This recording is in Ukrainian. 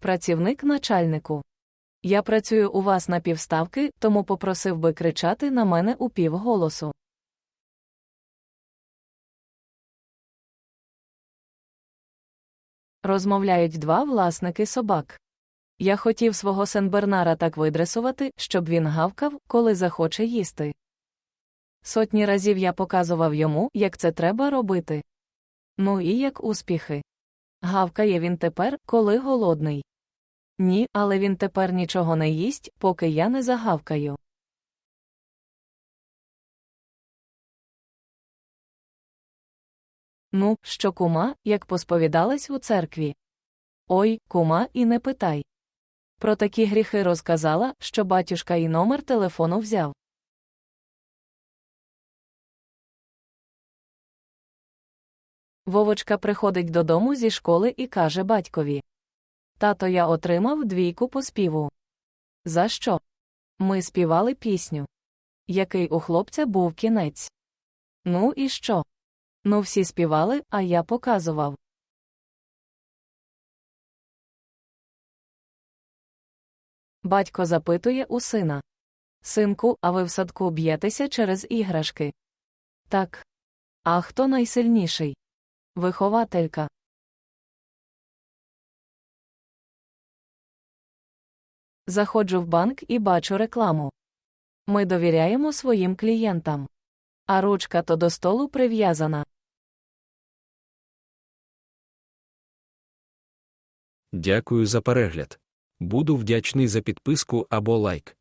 Працівник начальнику. Я працюю у вас на півставки, тому попросив би кричати на мене у півголосу. Розмовляють два власники собак. Я хотів свого сенбернара так видресувати, щоб він гавкав, коли захоче їсти. Сотні разів я показував йому, як це треба робити. Ну і як успіхи. Гавкає він тепер, коли голодний. Ні, але він тепер нічого не їсть, поки я не загавкаю. Ну, що кума, як посповідалась у церкві. Ой, кума, і не питай. Про такі гріхи розказала, що батюшка і номер телефону взяв. Вовочка приходить додому зі школи і каже батькові. Тато, я отримав двійку по співу. За що? Ми співали пісню. Який у хлопця був кінець. Ну і що? Ну всі співали, а я показував. Батько запитує у сина. Синку, а ви в садку б'єтеся через іграшки? Так. А хто найсильніший? Вихователька. Заходжу в банк і бачу рекламу. Ми довіряємо своїм клієнтам. А ручка то до столу прив'язана. Дякую за перегляд. Буду вдячний за підписку або лайк.